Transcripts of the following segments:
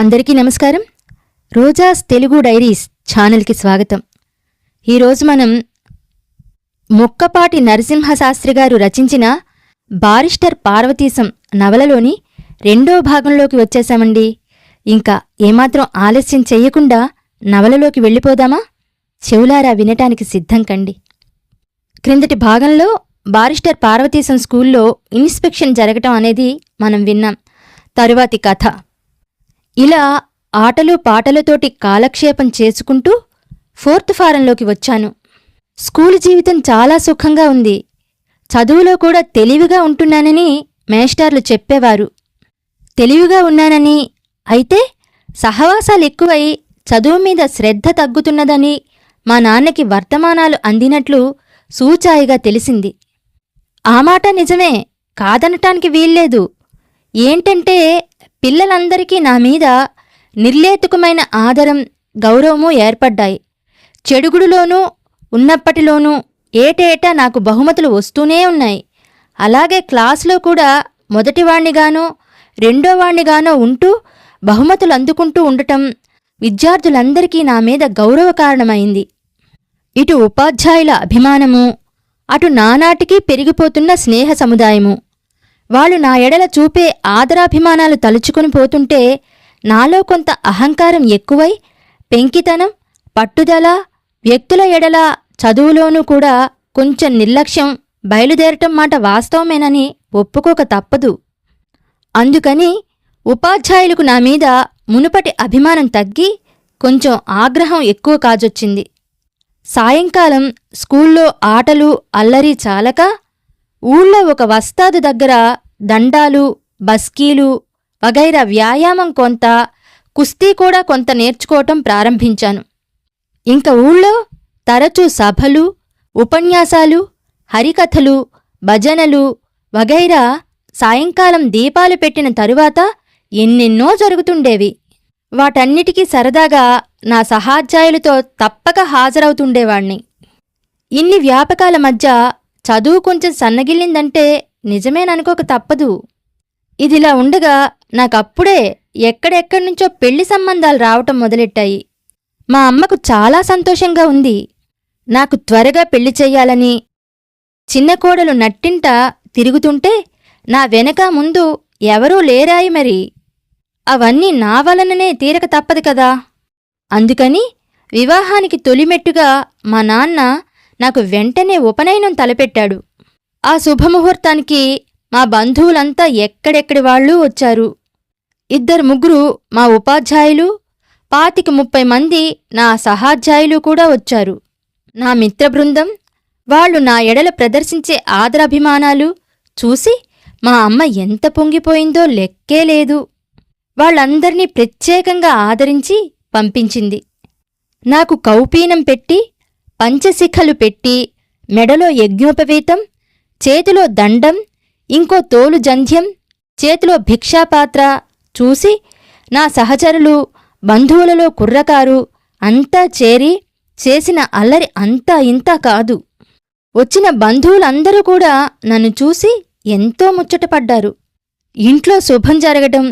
అందరికీ నమస్కారం. రోజాస్ తెలుగు డైరీస్ ఛానల్కి స్వాగతం. ఈరోజు మనం మొక్కపాటి నరసింహశాస్త్రి గారు రచించిన బారిస్టర్ పార్వతీశం నవలలోని రెండో భాగంలోకి వచ్చేశామండి. ఇంకా ఏమాత్రం ఆలస్యం చెయ్యకుండా నవలలోకి వెళ్ళిపోదామా? చెవులారా వినటానికి సిద్ధం కండి. క్రిందటి భాగంలో బారిస్టర్ పార్వతీశం స్కూల్లో ఇన్స్పెక్షన్ జరగటం అనేది మనం విన్నాం. తరువాతి కథ. ఇలా ఆటలు పాటలతోటి కాలక్షేపం చేసుకుంటూ ఫోర్త్ ఫారంలోకి వచ్చాను. స్కూల్ జీవితం చాలా సుఖంగా ఉంది. చదువులో కూడా తెలివిగా ఉంటున్నానని మేస్టార్లు చెప్పేవారు. తెలివిగా ఉన్నానని అయితే సహవాసాలు ఎక్కువై చదువు మీద శ్రద్ధ తగ్గుతున్నదని మా నాన్నకి వర్తమానాలు అందినట్లు సూచాయిగా తెలిసింది. ఆ మాట నిజమే కాదనటానికి వీల్లేదు. ఏంటంటే పిల్లలందరికీ నా మీద నిర్లేతుకమైన ఆదరం గౌరవము ఏర్పడ్డాయి. చెడుగుడులోనూ ఉన్నప్పటిలోనూ ఏటేటా నాకు బహుమతులు వస్తూనే ఉన్నాయి. అలాగే క్లాసులో కూడా మొదటివాణ్ణిగానో రెండోవాణ్ణిగానో ఉంటూ బహుమతులు అందుకుంటూ ఉండటం విద్యార్థులందరికీ నా మీద గౌరవ కారణమైంది. ఇటు ఉపాధ్యాయుల అభిమానము అటు నానాటికి పెరిగిపోతున్న స్నేహ సముదాయము. వాళ్ళు నా ఎడల చూపే ఆదరాభిమానాలు తలుచుకుని పోతుంటే నాలో కొంత అహంకారం ఎక్కువై పెంకితనం పట్టుదల వ్యక్తుల ఎడల చదువులోనూ కూడా కొంచెం నిర్లక్ష్యం బయలుదేరటం మాట వాస్తవమేనని ఒప్పుకోక తప్పదు. అందుకని ఉపాధ్యాయులకు నా మీద మునుపటి అభిమానం తగ్గి కొంచెం ఆగ్రహం ఎక్కువ కాజొచ్చింది. సాయంకాలం స్కూల్లో ఆటలు అల్లరి చాలక ఊళ్ళో ఒక వస్తాదు దగ్గర దండాలు బస్కీలు వగైరా వ్యాయామం కొంత కుస్తీ కూడా కొంత నేర్చుకోవటం ప్రారంభించాను. ఇంక ఊళ్ళో తరచూ సభలు ఉపన్యాసాలు హరికథలు భజనలు వగైరా సాయంకాలం దీపాలు పెట్టిన తరువాత ఎన్నెన్నో జరుగుతుండేవి. వాటన్నిటికీ సరదాగా నా సహాధ్యాయులతో తప్పక హాజరవుతుండేవాణ్ణి. ఇన్ని వ్యాపకాల మధ్య చదువు కొంచెం సన్నగిల్లిందంటే నిజమేననుకోక తప్పదు. ఇదిలా ఉండగా నాకప్పుడే ఎక్కడెక్కడి నుంచో పెళ్ళి సంబంధాలు రావటం మొదలెట్టాయి. మా అమ్మకు చాలా సంతోషంగా ఉంది. నాకు త్వరగా పెళ్ళి చెయ్యాలని చిన్న కోడలు నట్టింట తిరుగుతుంటే నా వెనక ముందు ఎవరూ లేరాయి మరి. అవన్నీ నా వలననే తీరక తప్పదు కదా. అందుకని వివాహానికి తొలిమెట్టుగా మా నాన్న నాకు వెంటనే ఉపనయనం తలపెట్టాడు. ఆ శుభముహూర్తానికి మా బంధువులంతా ఎక్కడెక్కడి వాళ్ళు వచ్చారు. ఇద్దరు ముగ్గురు మా ఉపాధ్యాయులు పాతికి ముప్పై మంది నా సహాధ్యాయులు కూడా వచ్చారు. నా మిత్రబృందం వాళ్ళు నా ఎడల ప్రదర్శించే ఆదరాభిమానాలు చూసి మా అమ్మ ఎంత పొంగిపోయిందో లెక్కే లేదు. వాళ్ళందర్నీ ప్రత్యేకంగా ఆదరించి పంపించింది. నాకు కౌపీనం పెట్టి పంచశిఖలు పెట్టి మెడలో యజ్ఞోపవీతం చేతిలో దండం ఇంకో తోలు జంధ్యం చేతిలో భిక్షాపాత్ర చూసి నా సహచరులు బంధువులలో కుర్రకారు అంతా చేరి చేసిన అల్లరి అంతా ఇంతా కాదు. వచ్చిన బంధువులందరూ కూడా నన్ను చూసి ఎంతో ముచ్చటపడ్డారు ఇంట్లో శుభం జరగటం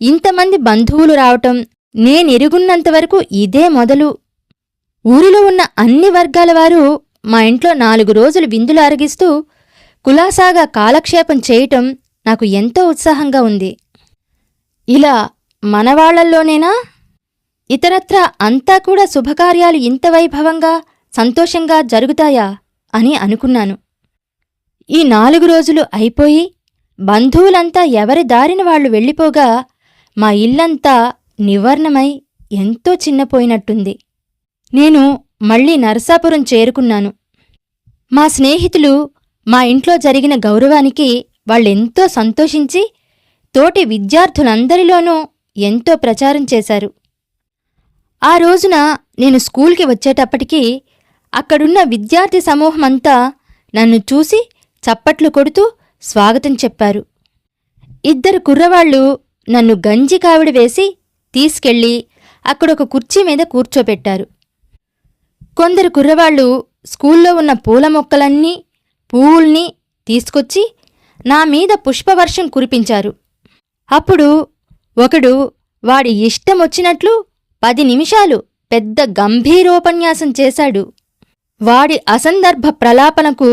ఇంతమంది బంధువులు రావటం నేనిరుగున్నంతవరకు ఇదే మొదలు. ఊరిలో ఉన్న అన్ని వర్గాల వారు మా ఇంట్లో నాలుగు రోజులు విందులు అరగిస్తూ కులాసాగా కాలక్షేపం చేయటం నాకు ఎంతో ఉత్సాహంగా ఉంది. ఇలా మనవాళ్ళల్లోనేనా ఇతరత్రా అంతా కూడా శుభకార్యాలు ఇంత వైభవంగా సంతోషంగా జరుగుతాయా అని అనుకున్నాను. ఈ నాలుగు రోజులు అయిపోయి బంధువులంతా ఎవరి దారిన వాళ్ళు వెళ్ళిపోగా మా ఇల్లంతా నివర్ణమై ఎంతో చిన్నపోయినట్టుంది. నేను మళ్ళీ నరసాపురం చేరుకున్నాను. మా స్నేహితులు మా ఇంట్లో జరిగిన గౌరవానికి వాళ్ళెంతో సంతోషించి తోటి విద్యార్థులందరిలోనూ ఎంతో ప్రచారం చేశారు. ఆ రోజున నేను స్కూల్కి వచ్చేటప్పటికీ అక్కడున్న విద్యార్థి సమూహమంతా నన్ను చూసి చప్పట్లు కొడుతూ స్వాగతం చెప్పారు. ఇద్దరు కుర్రవాళ్ళు నన్ను గంజి కావిడి వేసి తీసుకెళ్ళి అక్కడొక కుర్చీ మీద కూర్చోపెట్టారు. కొందరు కుర్రవాళ్ళు స్కూల్లో ఉన్న పూల మొక్కలన్నీ పువ్వుల్ని తీసుకొచ్చి నా మీద పుష్పవర్షం కురిపించారు. అప్పుడు ఒకడు వాడి ఇష్టం వచ్చినట్లు పది నిమిషాలు పెద్ద గంభీరోపన్యాసం చేశాడు. వాడి అసందర్భ ప్రలాపనకు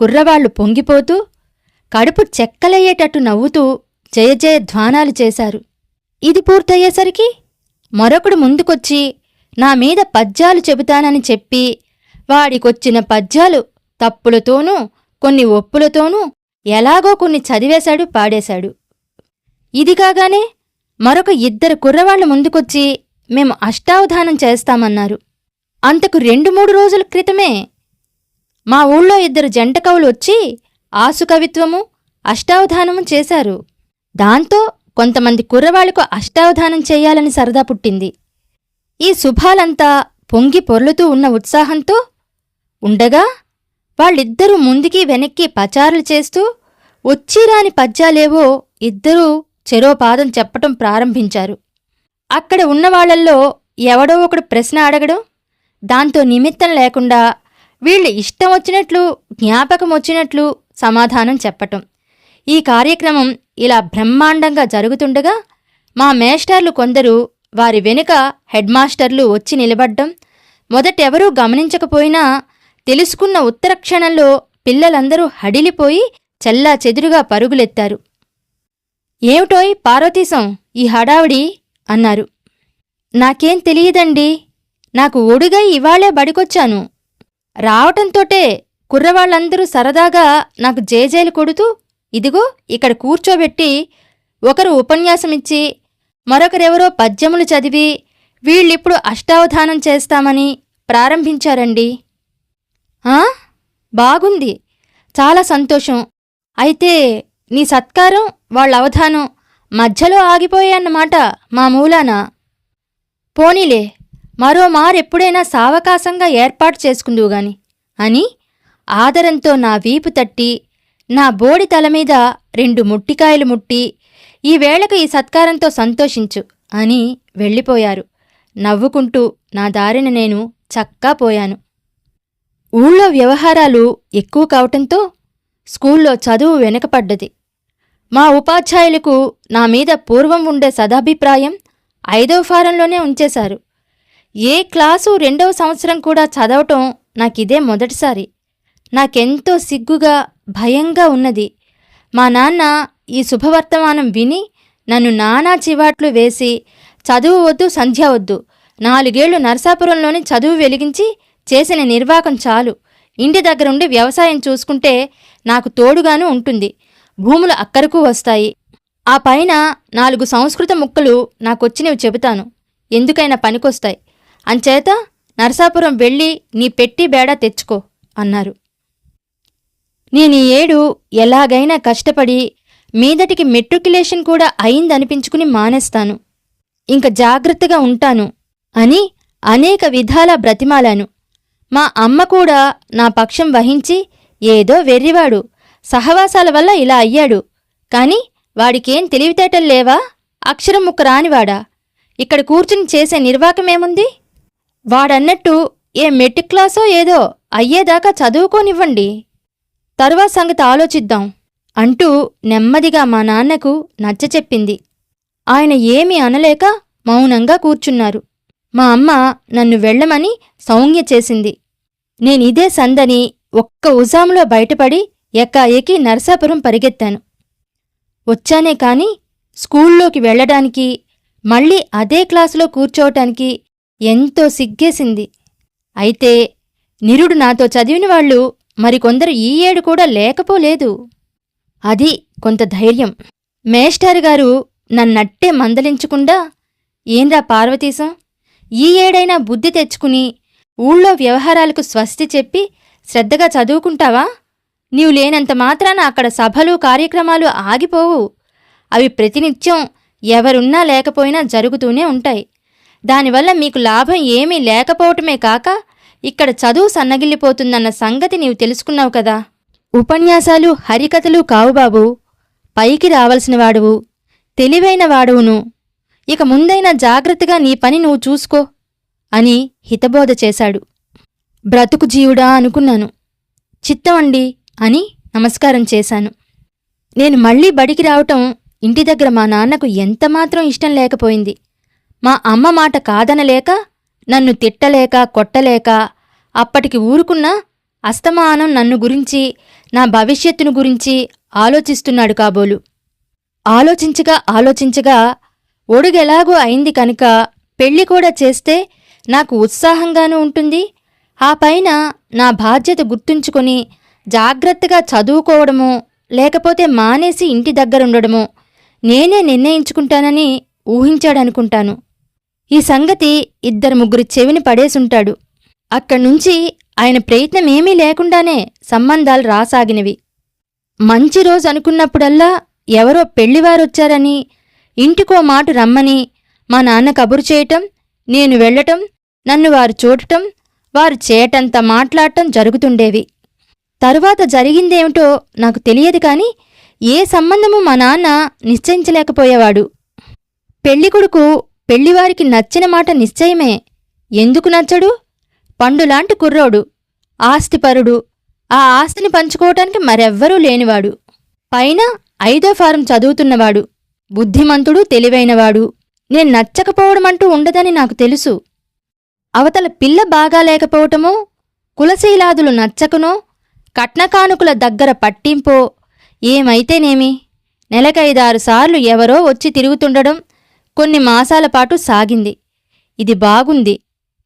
కుర్రవాళ్ళు పొంగిపోతూ కడుపు చెక్కలయ్యేటట్టు నవ్వుతూ జయ జయ ధ్వానాలు చేశారు. ఇది పూర్తయ్యేసరికి మరొకడు ముందుకొచ్చి నా మీద పద్యాలు చెబుతానని చెప్పి వాడికొచ్చిన పద్యాలు తప్పులతోనూ కొన్ని ఒప్పులతోనూ ఎలాగో కొన్ని చదివేశాడు పాడేశాడు. ఇది కాగానే మరొక ఇద్దరు కుర్రవాళ్ళు ముందుకొచ్చి మేము అష్టావధానం చేస్తామన్నారు. అంతకు రెండు మూడు రోజుల క్రితమే మా ఊళ్ళో ఇద్దరు జంట కవులు వచ్చి ఆసుకవిత్వము అష్టావధానము చేశారు. దాంతో కొంతమంది కుర్రవాళ్ళకు అష్టావధానం చేయాలని సరదా పుట్టింది. ఈ శుభాలంతా పొంగి పొర్లుతూ ఉన్న ఉత్సాహంతో ఉండగా వాళ్ళిద్దరూ ముందుకి వెనక్కి పచారులు చేస్తూ వచ్చిరాని పద్యాలేవో ఇద్దరూ చెరోపాదం చెప్పటం ప్రారంభించారు. అక్కడ ఉన్నవాళ్ళల్లో ఎవడో ఒకడు ప్రశ్న అడగడం దాంతో నిమిత్తం లేకుండా వీళ్ళు ఇష్టం వచ్చినట్లు జ్ఞాపకం వచ్చినట్లు సమాధానం చెప్పటం. ఈ కార్యక్రమం ఇలా బ్రహ్మాండంగా జరుగుతుండగా మా మేస్టార్లు కొందరు వారి వెనుక హెడ్ మాస్టర్లు వచ్చి నిలబడ్డం మొదటెవరూ గమనించకపోయినా తెలుసుకున్న ఉత్తర క్షణంలో పిల్లలందరూ హడిలిపోయి చెల్లా చెదురుగా పరుగులెత్తారు. ఏమిటోయ్ పార్వతీశం ఈ హడావిడి? అన్నారు. నాకేం తెలియదండి. నాకు ఒడుగై ఇవాళే బడికొచ్చాను. రావటంతోటే కుర్రవాళ్ళందరూ సరదాగా నాకు జేజేలు కొడుతూ ఇదిగో ఇక్కడ కూర్చోబెట్టి ఒకరు ఉపన్యాసమిచ్చి మరొకరెవరో పద్యములు చదివి వీళ్ళిప్పుడు అష్టావధానం చేస్తామని ప్రారంభించారండి. ఆ? బాగుంది. చాలా సంతోషం. అయితే నీ సత్కారం వాళ్ళ అవధానం మధ్యలో ఆగిపోయాయన్నమాట మా మూలాన. పోనీలే మరో మారెప్పుడైనా సావకాశంగా ఏర్పాటు చేసుకుందువు గాని. అని ఆదరంతో నా వీపు తట్టి నా బోడి తల మీద రెండు ముట్టికాయలు ముట్టి ఈ వేళకు ఈ సత్కారంతో సంతోషించు అని వెళ్ళిపోయారు. నవ్వుకుంటూ నా దారిన నేను చక్కా పోయాను. ఊళ్ళో వ్యవహారాలు ఎక్కువ కావటంతో స్కూల్లో చదువు వెనకపడ్డది. మా ఉపాధ్యాయులకు నా మీద పూర్వం ఉండే సదాభిప్రాయం ఐదవ ఫారంలోనే ఉంచేశారు. ఏ క్లాసు రెండవ సంవత్సరం కూడా చదవటం నాకిదే మొదటిసారి. నాకెంతో సిగ్గుగా భయంగా ఉన్నది. మా నాన్న ఈ శుభవర్తమానం విని నన్ను నానా చివాట్లు వేసి చదువు వద్దు సంధ్య వద్దు. నాలుగేళ్ళు నరసాపురంలోని చదువు వెలిగించి చేసిన నిర్వాకం చాలు. ఇంటి దగ్గరుండి వ్యవసాయం చూసుకుంటే నాకు తోడుగాను ఉంటుంది. భూములు అక్కరకు వస్తాయి. ఆ పైన నాలుగు సంస్కృత ముక్కలు నాకొచ్చినవి చెబుతాను. ఎందుకైనా పనికొస్తాయి. అంచేత నరసాపురం వెళ్ళి నీ పెట్టి బేడా తెచ్చుకో అన్నారు. నేనీ ఏడు ఎలాగైనా కష్టపడి మీదటికి మెట్రికులేషన్ కూడా అయిందనిపించుకుని మానేస్తాను. ఇంక జాగ్రత్తగా ఉంటాను అని అనేక విధాలా బ్రతిమాలాను. మా అమ్మ కూడా నా పక్షం వహించి ఏదో వెర్రివాడు. సహవాసాల వల్ల ఇలా అయ్యాడు. కాని వాడికేం తెలివితేటలు లేవా? అక్షరం ముక్క రానివాడా? ఇక్కడ కూర్చుని చేసే నిర్వాకమేముంది? వాడన్నట్టు ఏ మెట్రిక్ క్లాసో ఏదో అయ్యేదాకా చదువుకోనివ్వండి. తరువాత సంగతి ఆలోచిద్దాం అంటూ నెమ్మదిగా మా నాన్నకు నచ్చచెప్పింది ఆయన ఏమీ అనలేక మౌనంగా కూర్చున్నారు. మా అమ్మ నన్ను వెళ్ళమని సౌమ్య చేసింది. నేనిదే సందని ఒక్క ఉజాములో బయటపడి ఎక్కాఎకి నరసాపురం పరిగెత్తాను. వచ్చానే కాని స్కూల్లోకి వెళ్ళడానికి మళ్ళీ అదే క్లాసులో కూర్చోవటానికి ఎంతో సిగ్గేసింది. అయితే నిరుడు నాతో చదివిన వాళ్ళు మరికొందరు ఈ ఏడు కూడా లేకపోలేదు. అది కొంత ధైర్యం. మేస్టారు గారు నన్నట్టే మందలించకుండా ఏంరా పార్వతీశం ఈ ఏడైనా బుద్ధి తెచ్చుకుని ఊళ్ళో వ్యవహారాలకు స్వస్తి చెప్పి శ్రద్ధగా చదువుకుంటావా? నీవు లేనంత మాత్రాన అక్కడ సభలు కార్యక్రమాలు ఆగిపోవు. అవి ప్రతినిత్యం ఎవరున్నా లేకపోయినా జరుగుతూనే ఉంటాయి. దానివల్ల మీకు లాభం ఏమీ లేకపోవటమే కాక ఇక్కడ చదువు సన్నగిల్లిపోతుందన్న సంగతి నీవు తెలుసుకున్నావు కదా. ఉపన్యాసాలు హరికథలు కావు బాబు. పైకి రావలసిన వాడువు తెలివైన వాడువును. ఇక ముందైనా జాగ్రత్తగా నీ పని నువ్వు చూసుకో అని హితబోధ చేశాడు. బ్రతుకు జీవుడా అనుకున్నాను. చిత్తమండి అని నమస్కారం చేశాను. నేను మళ్ళీ బడికి రావటం ఇంటి దగ్గర మా నాన్నకు ఎంతమాత్రం ఇష్టం లేకపోయింది. మా అమ్మ మాట కాదనలేక నన్ను తిట్టలేక కొట్టలేక అప్పటికి ఊరుకున్నా అస్తమానం నన్ను గురించి నా భవిష్యత్తును గురించి ఆలోచిస్తున్నాడు కాబోలు. ఆలోచించగా ఆలోచించగా ఒడుగెలాగో అయింది కనుక పెళ్ళి కూడా చేస్తే నాకు ఉత్సాహంగానూ ఉంటుంది. ఆ పైన నా బాధ్యత గుర్తుంచుకొని జాగ్రత్తగా చదువుకోవడము లేకపోతే మానేసి ఇంటి దగ్గరుండడము నేనే నిర్ణయించుకుంటానని ఊహించాడనుకుంటాను. ఈ సంగతి ఇద్దరు ముగ్గురు చెవిని పడేసుంటాడు. అక్కడ్నుంచి ఆయన ప్రయత్నమేమీ లేకుండానే సంబంధాలు రాసాగినవి. మంచి రోజు అనుకున్నప్పుడల్లా ఎవరో పెళ్ళివారొచ్చారని ఇంటికో మాట రమ్మని మా నాన్న కబురు చేయటం నేను వెళ్ళటం నన్ను వారు చూడటం వారు చేయటంత మాట్లాడటం జరుగుతుండేవి. తరువాత జరిగిందేమిటో నాకు తెలియదు కాని ఏ సంబంధము మా నాన్న నిశ్చయించలేకపోయేవాడు. పెళ్ళికొడుకు పెళ్ళివారికి నచ్చిన మాట నిశ్చయమే. ఎందుకు నచ్చడు? పండులాంటి కుర్రోడు. ఆస్తిపరుడు. ఆ ఆస్తిని పంచుకోవటానికి మరెవ్వరూ లేనివాడు. పైన ఐదో ఫారం చదువుతున్నవాడు. బుద్ధిమంతుడు తెలివైనవాడు. నేను నచ్చకపోవడమంటూ ఉండదని నాకు తెలుసు. అవతల పిల్ల బాగా లేకపోవటమో కులశీలాదులు నచ్చకనో కట్నకానుకుల దగ్గర పట్టింపో ఏమైతేనేమి? నెలకైదారు సార్లు ఎవరో వచ్చి తిరుగుతుండడం కొన్ని మాసాల పాటు సాగింది. ఇది బాగుంది.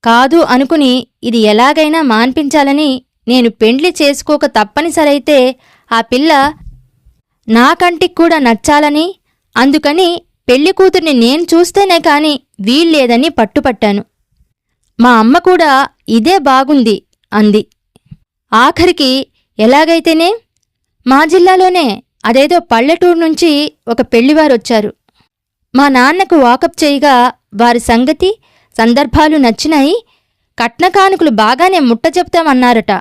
కాదు అనుకుని ఇది ఎలాగైనా మాన్పించాలని నేను పెండ్లి చేసుకోక తప్పనిసరైతే ఆ పిల్ల నా కంటికి కూడా నచ్చాలని అందుకని పెళ్ళి కూతుర్ని నేను చూస్తేనే కాని వీల్లేదని పట్టుపట్టాను. మా అమ్మ కూడా ఇదే బాగుంది అంది. ఆఖరికి ఎలాగైతేనే? మా జిల్లాలోనే అదేదో పల్లెటూరు నుంచి ఒక పెళ్ళివారొచ్చారు. మా నాన్నకు వాకప్ చేయగా వారి సంగతి సందర్భాలు నచ్చినాయి కట్నకానుకులు బాగానే ముట్ట చెప్తామన్నారట.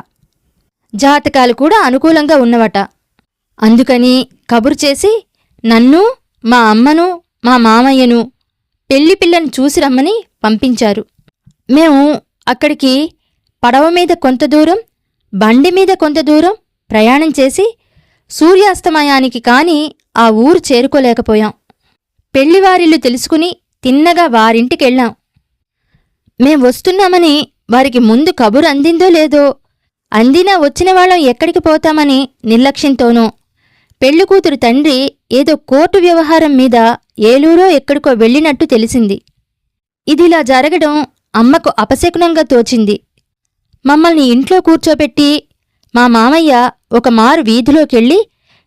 జాతకాలు కూడా అనుకూలంగా ఉన్నవట. అందుకని కబురు చేసి నన్ను మా అమ్మను మా మామయ్యను పెళ్ళి పిల్లని చూసి రమ్మని పంపించారు. మేము అక్కడికి పడవ మీద కొంత దూరం బండి మీద కొంత దూరం ప్రయాణం చేసి సూర్యాస్తమయానికి కాని ఆ ఊరు చేరుకోలేకపోయాం. పెళ్ళివారిల్లు తెలుసుకుని తిన్నగా వారింటికెళ్ళాం. మేం వస్తున్నామని వారికి ముందు కబురు అందిందో లేదో అందినా వచ్చిన వాళ్ళం ఎక్కడికి పోతామని నిర్లక్ష్యంతోనో పెళ్ళికూతురు తండ్రి ఏదో కోర్టు వ్యవహారం మీద ఏలూరో ఎక్కడికో వెళ్ళినట్టు తెలిసింది. ఇదిలా జరగడం అమ్మకు అపశకునంగా తోచింది. మమ్మల్ని ఇంట్లో కూర్చోబెట్టి మా మామయ్య ఒక మారు వీధిలోకెళ్ళి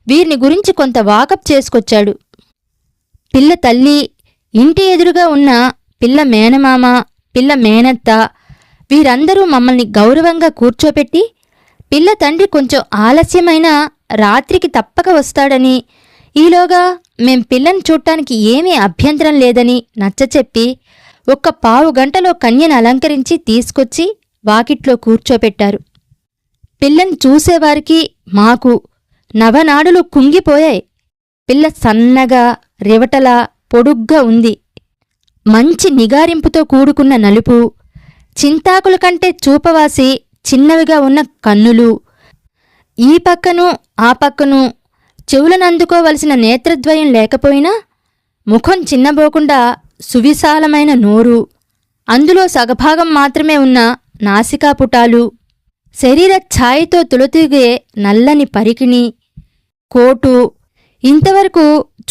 వీరిని గురించి కొంత వాకప్ చేసుకొచ్చాడు. పిల్ల తల్లి ఇంటి ఎదురుగా ఉన్న పిల్ల మేనమామ పిల్ల మేనత్త వీరందరూ మమ్మల్ని గౌరవంగా కూర్చోపెట్టి పిల్ల తండ్రి కొంచెం ఆలస్యమైన రాత్రికి తప్పక వస్తాడని ఈలోగా మేం పిల్లని చూడటానికి ఏమీ అభ్యంతరం లేదని నచ్చచెప్పి ఒక్క పావు గంటలో కన్యను అలంకరించి తీసుకొచ్చి వాకిట్లో కూర్చోపెట్టారు. పిల్లని చూసేవారికి మాకు నవనాడులు కుంగిపోయాయి. పిల్ల సన్నగా రివటలా పొడుగ్గా ఉంది. మంచి నిగారింపుతో కూడుకున్న నలుపు చింతాకుల కంటే చూపవాసి చిన్నవిగా ఉన్న కన్నులు. ఈ పక్కను ఆ పక్కను చెవులనందుకోవలసిన నేత్రద్వయం లేకపోయినా ముఖం చిన్నబోకుండా సువిశాలమైన నోరు. అందులో సగభాగం మాత్రమే ఉన్న నాసికాపుటాలు శరీర ఛాయతో తులతిగే నల్లని పరికిణి. కోటు ఇంతవరకు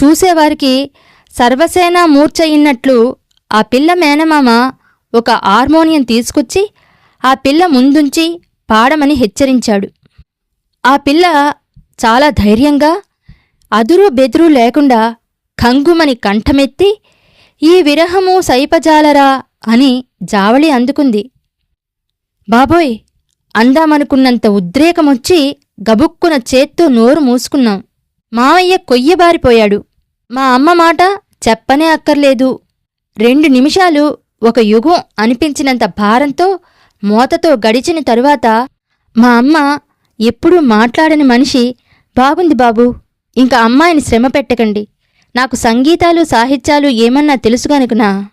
చూసేవారికి సర్వసేనా మూర్చయిన్నట్లు ఆ పిల్ల మేనమామ ఒక హార్మోనియం తీసుకొచ్చి ఆ పిల్ల ముందుంచి పాడమని హెచ్చరించాడు. ఆ పిల్ల చాలా ధైర్యంగా అదురు బెదురు లేకుండా కంగుమని కంఠమెత్తి ఈ విరహము సైపజాలరా అని జావళి అందుకుంది. బాబోయ్ అందామనుకున్నంత ఉద్రేకమొచ్చి గబుక్కున చేత్తో నోరు మూసుకున్నాం. మావయ్య కొయ్యబారిపోయాడు. మా అమ్మ మాట చెప్పనే అక్కర్లేదు. రెండు నిమిషాలు ఒక యుగం అనిపించినంత భారంతో మోతతో గడిచిన తరువాత మా అమ్మ ఎప్పుడూ మాట్లాడని మనిషి బాగుంది బాబూ ఇంకా అమ్మాయిని శ్రమ పెట్టకండి. నాకు సంగీతాలు సాహిత్యాలు ఏమన్నా తెలుసు గనుకునా?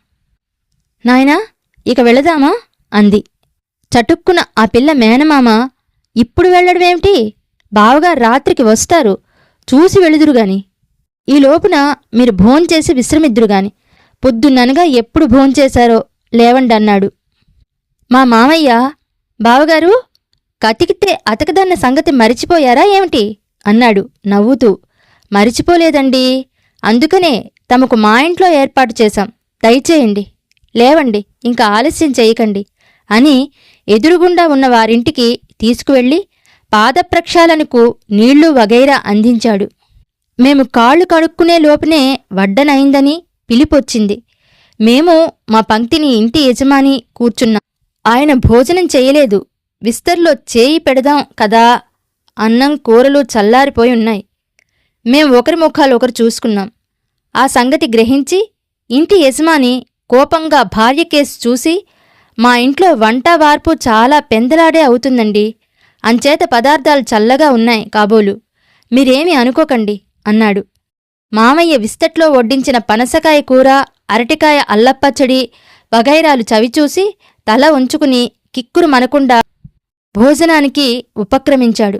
నాయనా ఇక వెళదామా? అంది. చటుక్కున ఆ పిల్ల మేనమామ ఇప్పుడు వెళ్ళడమేమిటి? బావగా రాత్రికి వస్తారు. చూసి వెళుదురు గాని. ఈ లోపున మీరు భోంచేసి విశ్రమిద్దురు గాని. పొద్దున్ననగా ఎప్పుడు భోంచేశారో లేవండి అన్నాడు. మా మామయ్య బావగారు కతికితే అతకదన్న సంగతి మరిచిపోయారా ఏమిటి? అన్నాడు నవ్వుతూ. మరిచిపోలేదండి. అందుకనే తమకు మా ఇంట్లో ఏర్పాటు చేశాం. దయచేయండి. లేవండి. ఇంకా ఆలస్యం చేయకండి. అని ఎదురుగుండా ఉన్న వారింటికి తీసుకువెళ్ళి పాదప్రక్షాళనకు నీళ్ళు వగైరా అందించాడు. మేము కాళ్ళు కడుక్కునే లోపునే వడ్డనైందని పిలిపొచ్చింది. మేము మా పంక్తిని ఇంటి యజమాని కూర్చున్నాం. ఆయన భోజనం చేయలేదు. విస్తర్లో చేయి పెడదాం కదా అన్నం కూరలు చల్లారిపోయి ఉన్నాయి. మేం ఒకరి ముఖాలు ఒకరు చూసుకున్నాం. ఆ సంగతి గ్రహించి ఇంటి యజమాని కోపంగా భార్య కేసు చూసి మా ఇంట్లో వంట వార్పు చాలా పెందలాడే అవుతుందండి. అంచేత పదార్థాలు చల్లగా ఉన్నాయి కాబోలు. మీరేమీ అనుకోకండి అన్నాడు. మామయ్య విస్తట్లో వడ్డించిన పనసకాయ కూర అరటికాయ అల్లప్పచ్చడి వగైరాలు చవిచూసి తల ఉంచుకుని కిక్కురు మనకుండా భోజనానికి ఉపక్రమించాడు.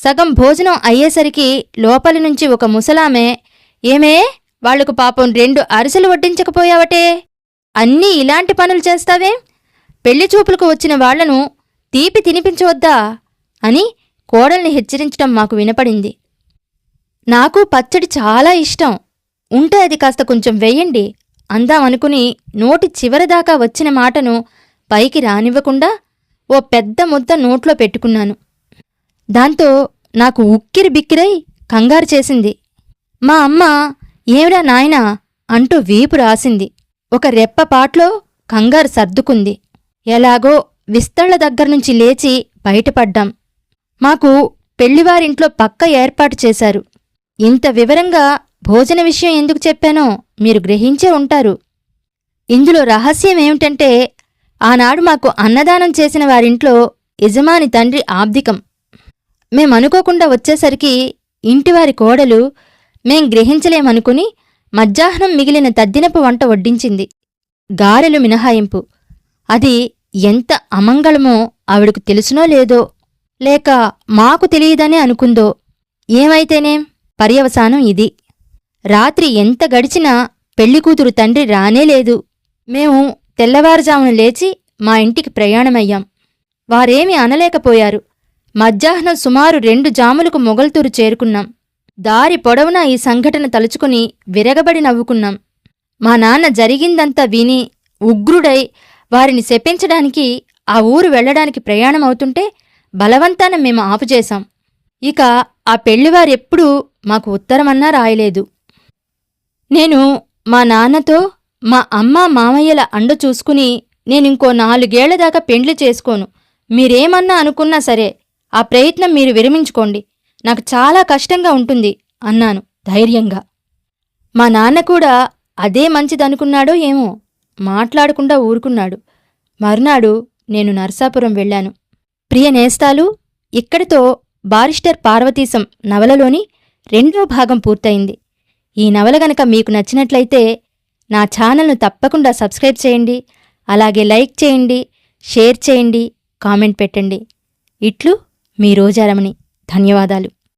సగం భోజనం అయ్యేసరికి లోపలి నుంచి ఒక ముసలామె ఏమే వాళ్ళకు పాపం రెండు అరిసెలు వడ్డించకపోయావటే? అన్నీ ఇలాంటి పనులు చేస్తావే? పెళ్ళి చూపులకు వచ్చిన వాళ్ళను తీపి తినిపించవద్దా? అని కోడల్ని హెచ్చరించడం మాకు వినపడింది. నాకు పచ్చడి చాలా ఇష్టం. ఉంటే అది కాస్త కొంచెం వెయ్యండి అందామనుకుని నోటి చివరిదాకా వచ్చిన మాటను పైకి రానివ్వకుండా ఓ పెద్ద ముద్ద నోట్లో పెట్టుకున్నాను. దాంతో నాకు ఉక్కిరి బిక్కిరై కంగారు చేసింది. మా అమ్మ ఏమిరా నాయనా? అంటూ వీపు రాసింది. ఒక రెప్పపాట్లో కంగారు సర్దుకుంది. ఎలాగో విస్తళ్ళ దగ్గర్నుంచి లేచి బయటపడ్డాం. మాకు పెళ్ళివారింట్లో పక్క ఏర్పాటు చేశారు. ఇంత వివరంగా భోజన విషయం ఎందుకు చెప్పానో మీరు గ్రహించే ఉంటారు. ఇందులో రహస్యం ఏమిటంటే ఆనాడు మాకు అన్నదానం చేసిన వారింట్లో యజమాని తండ్రి ఆబ్దికం. మేమనుకోకుండా వచ్చేసరికి ఇంటివారి కోడలు మేం గ్రహించలేమనుకుని మధ్యాహ్నం మిగిలిన తద్దినపు వంట వడ్డించింది. గారెలు మినహాయింపు. అది ఎంత అమంగళమో ఆవిడకు తెలుసునో లేదో లేక మాకు తెలియదనే అనుకుందో? ఏమైతేనేం? పర్యవసానం ఇది. రాత్రి ఎంత గడిచినా పెళ్ళికూతురు తండ్రి రానేలేదు మేము తెల్లవారుజామున లేచి మా ఇంటికి ప్రయాణమయ్యాం. వారేమీ అనలేకపోయారు. మధ్యాహ్నం సుమారు రెండు జాములకు మొగల్తూరు చేరుకున్నాం. దారి పొడవునా ఈ సంఘటన తలుచుకుని విరగబడి నవ్వుకున్నాం. మా నాన్న జరిగిందంతా విని ఉగ్రుడై వారిని శపించడానికి ఆ ఊరు వెళ్ళడానికి ప్రయాణమవుతుంటే బలవంతాన మేము ఆపుచేశాం ఇక ఆ పెళ్ళివారెప్పుడూ మాకు ఉత్తరమన్నా రాయలేదు. నేను మా నాన్నతో మా అమ్మ మామయ్యల అండ చూసుకుని నేనింకో నాలుగేళ్ళ దాకా పెండ్లి చేసుకోను. మీరేమన్నా అనుకున్నా సరే ఆ ప్రయత్నం మీరు విరమించుకోండి. నాకు చాలా కష్టంగా ఉంటుంది అన్నాను ధైర్యంగా. మా నాన్న కూడా అదే మంచిదనుకున్నాడో ఏమో మాట్లాడకుండా ఊరుకున్నాడు. మరునాడు నేను నర్సాపురం వెళ్ళాను. ప్రియ నేస్తాలు ఇక్కడితో బారిస్టర్ పార్వతీశం నవలలోని రెండో భాగం పూర్తయింది. ఈ నవల గనక మీకు నచ్చినట్లయితే నా ఛానల్ను తప్పకుండా సబ్స్క్రైబ్ చేయండి అలాగే లైక్ చేయండి షేర్ చేయండి కామెంట్ పెట్టండి. ఇట్లు మీ రోజారమణి ధన్యవాదాలు.